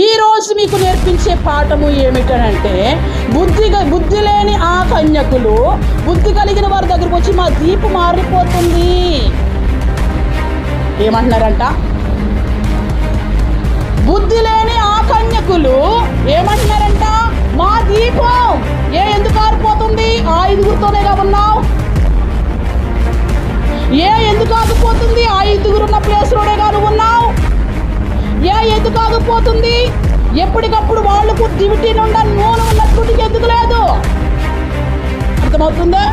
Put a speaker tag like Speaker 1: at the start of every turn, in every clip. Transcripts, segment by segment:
Speaker 1: ఈరోజు మీకు నేర్పించే పాఠము ఏమిటనంటే బుద్ధి బుద్ధి లేని ఆ కన్యకులు బుద్ధి కలిగిన వారి దగ్గరకు వచ్చి మా దీపు మారిపోతుంది ఏమంటున్నారంట? బుద్ధి లేని ఆ కన్యకులు ఏమంటున్నారంట? మా దీపం! ఏ ఎందుకు ఆరిపోతుంది? ఆ ఐదుగురితోనేగా ఉన్నావు? ఏ ఎందుకు ఆగిపోతుంది? ఆ ఐదుగురు ఉన్న ప్లేస్లోనే కాదు ఉన్నావు? ఏ ఎప్పటికప్పుడు వాళ్ళకు దివిటీ నుండి నూనె ఉన్నటువంటి ఎందుకు లేదు? అర్థమవుతుందా?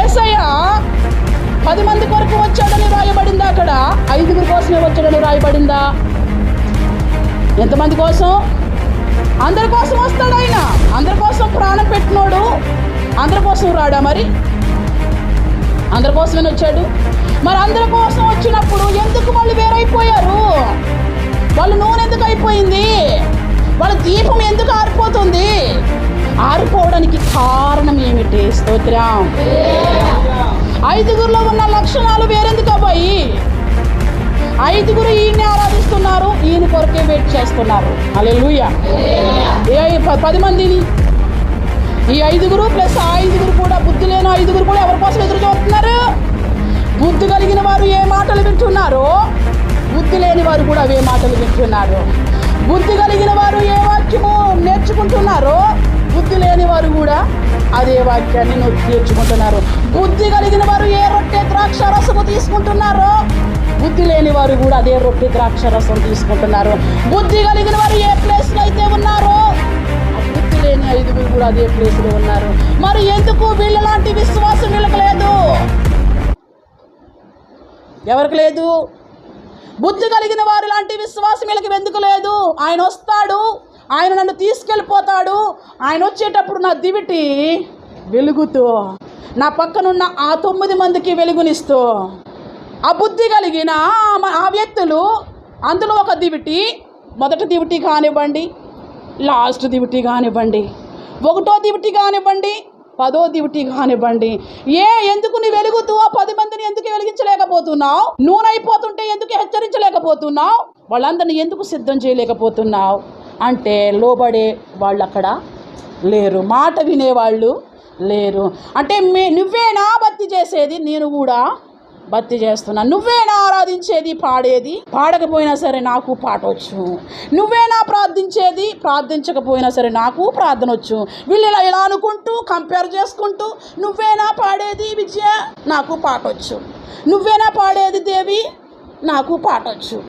Speaker 1: ఏసయ్య పది మంది కొరకు వచ్చాడని రాయబడిందా అక్కడ? ఐదుగురు కోసమే వచ్చాడని రాయబడిందా? ఎంతమంది కోసం? అందరి కోసం వస్తాడు ఆయన. అందరి కోసం ప్రాణం పెట్టినోడు అందరి కోసం రాడా మరి? అందరి కోసమే వచ్చాడు? మరి అందరి కోసం వచ్చినప్పుడు ఎందుకు వాళ్ళు వేరైపోయారు? వాళ్ళు నూనె ఎందుకు అయిపోయింది? వాళ్ళ దీపం ఎందుకు ఆరిపోతుంది? ఆరిపోవడానికి కారణం ఏమిటి? స్తోత్రం. ఐదుగురిలో ఉన్న లక్షణాలు వేరెందుకు అబ్బాయి? ఐదుగురు ఈయన్ని ఆరాధిస్తున్నారు ఈయన కొరకే వెయిట్ చేస్తున్నారు. అలే ఏ పది మందిని ఈ ఐదుగురు ప్లస్ ఆ ఐదుగురు కూడా బుద్ధి లేని ఐదుగురు కూడా ఎవరి కోసం ఎదురు చూస్తున్నారు? బుద్ధి కలిగిన వారు ఏ మాటలు వింటున్నారో బుద్ధి లేని వారు కూడా అవే మాటలు వింటున్నారు బుద్ధి కలిగిన వారు ఏ వాక్యము నేర్చుకుంటున్నారో బుద్ధి లేని వారు కూడా అదే వాక్యాన్ని నేర్చుకుంటున్నారు. బుద్ధి కలిగిన వారు ఏ రొట్టె ద్రాక్ష రసము తీసుకుంటున్నారో బుద్ధి లేని వారు కూడా అదే రొట్టె ద్రాక్ష రసం తీసుకుంటున్నారు. బుద్ధి కలిగిన వారు ఏ ప్లేస్లో అయితే ఉన్నారో బుద్ధి లేని ఐదుగురు కూడా అదే ప్లేస్లో ఉన్నారు. మరి ఎందుకు వీళ్ళలాంటి విశ్వాసం వీళ్ళకి లేదు? ఎవరికి లేదు? బుద్ధి కలిగిన వారు లాంటి విశ్వాసం వీళ్ళకి ఎందుకు లేదు? ఆయన వస్తాడు ఆయన నన్ను తీసుకెళ్ళిపోతాడు ఆయన వచ్చేటప్పుడు నా దివిటి వెలుగుతూ నా పక్కనున్న ఆ తొమ్మిది మందికి వెలుగునిస్తూ ఆ బుద్ధి కలిగిన ఆ వ్యక్తులు అందులో ఒక దివిటి మొదటి దివిటి కానివ్వండి లాస్ట్ దివిటి కానివ్వండి ఒకటో దివిటి కానివ్వండి పదో దివిటి కానివ్వండి. ఏ ఎందుకు నీ వెలుగుతూ పది మందిని ఎందుకు వెలిగించలేకపోతున్నావు? నూనె అయిపోతుంటే ఎందుకు హెచ్చరించలేకపోతున్నావు? వాళ్ళందరిని ఎందుకు సిద్ధం చేయలేకపోతున్నావు? అంటే లోబడే వాళ్ళు అక్కడ లేరు. మాట వినేవాళ్ళు లేరు. అంటే మే నువ్వేనా భక్తి చేసేది నేను కూడా భక్తి చేస్తున్నా. నువ్వేనా ఆరాధించేది పాడేది? పాడకపోయినా సరే నాకు పాటవచ్చు నువ్వేనా ప్రార్థించేది? ప్రార్థించకపోయినా సరే నాకు ప్రార్థన వచ్చు వీళ్ళు ఇలా ఇలా అనుకుంటూ కంపేర్ చేసుకుంటూ నువ్వేనా పాడేది విజయ? నాకు పాటవచ్చు నువ్వేనా పాడేది దేవి? నాకు పాటొచ్చు.